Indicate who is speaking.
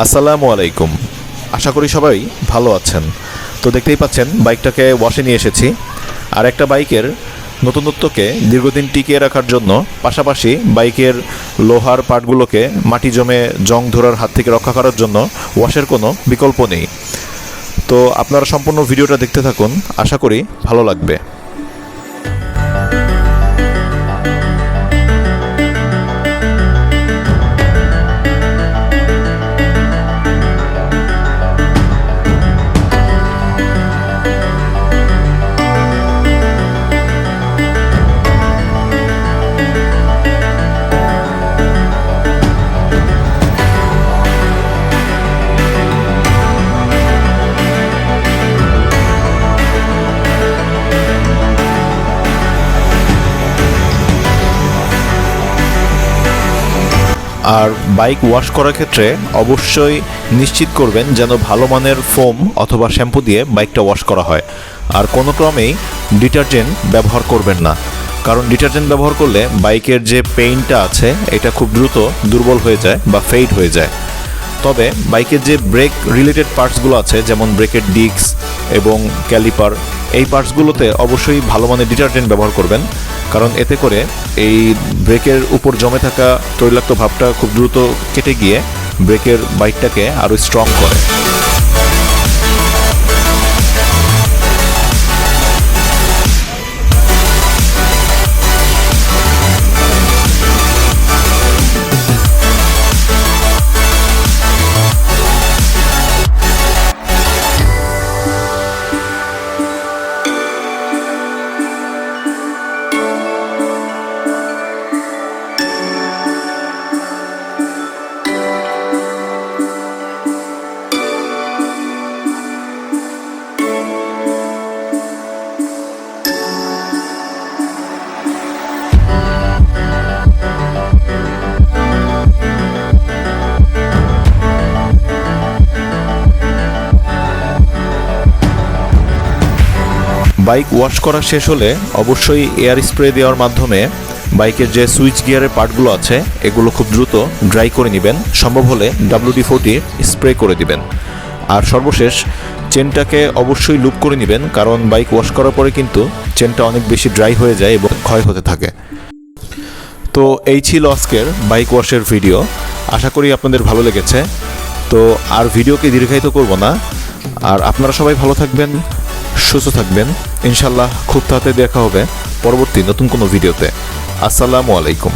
Speaker 1: আসসালামু আলাইকুম। আশা করি সবাই ভালো আছেন। তো দেখতেই পাচ্ছেন, বাইকটাকে ওয়াশে নিয়ে এসেছি। আর একটা বাইকের নতুনত্বকে দীর্ঘদিন টিকিয়ে রাখার জন্য পাশাপাশি বাইকের লোহার পার্টগুলোকে মাটি জমে জং ধরার হাত থেকে রক্ষা করার জন্য ওয়াশের কোনো বিকল্প নেই। তো আপনারা সম্পূর্ণ ভিডিওটা দেখতে থাকুন। আশা করি ভালো লাগবে। আর বাইক ওয়াশ করার ক্ষেত্রে অবশ্যই নিশ্চিত করবেন যেন ভালো মানের ফোম অথবা শ্যাম্পু দিয়ে বাইকটা ওয়াশ করা হয়। আর কোনো ক্রমেই ডিটারজেন্ট ব্যবহার করবেন না। কারণ ডিটারজেন্ট ব্যবহার করলে বাইকের যে পেইনটা আছে, এটা খুব দ্রুত দুর্বল হয়ে যায় বা ফেইড হয়ে যায়। তবে বাইকের যে ব্রেক রিলেটেড পার্টসগুলো আছে, যেমন ব্রেকের ডিস্ক এবং ক্যালিপার এই পার্টসগুলোতে অবশ্যই ভালো মানের ডিটারজেন্ট ব্যবহার করবেন। কারণ এতে করে এই ব্রেকের উপর জমে থাকা তৈলাক্ত ভাবটা খুব দ্রুত কেটে গিয়ে ব্রেকের বাইকটাকে আরও স্ট্রং করে। বাইক ওয়াশ করা শেষ হলে অবশ্যই এয়ার স্প্রে দেওয়ার মাধ্যমে বাইকের যে সুইচ গিয়ারের পার্টগুলো আছে, এগুলো খুব দ্রুত ড্রাই করে নেবেন। সম্ভব হলে ডাব্লিউডি ফোরটি স্প্রে করে দিবেন। আর সর্বশেষ, চেনটাকে অবশ্যই লুপ করে নেবেন, কারণ বাইক ওয়াশ করার পরে কিন্তু চেনটা অনেক বেশি ড্রাই হয়ে যায় এবং ক্ষয় হতে থাকে। তো এই ছিল আজকের বাইক ওয়াশের ভিডিও। আশা করি আপনাদের ভালো লেগেছে। তো আর ভিডিওকে দীর্ঘায়িত করব না। আর আপনারা সবাই ভালো থাকবেন। সুস্থ থাকবেন। ইনশাল্লাহ খুব তাড়াতাড়ি দেখা হবে পরবর্তী নতুন কোনো ভিডিওতে। আসসালামু আলাইকুম।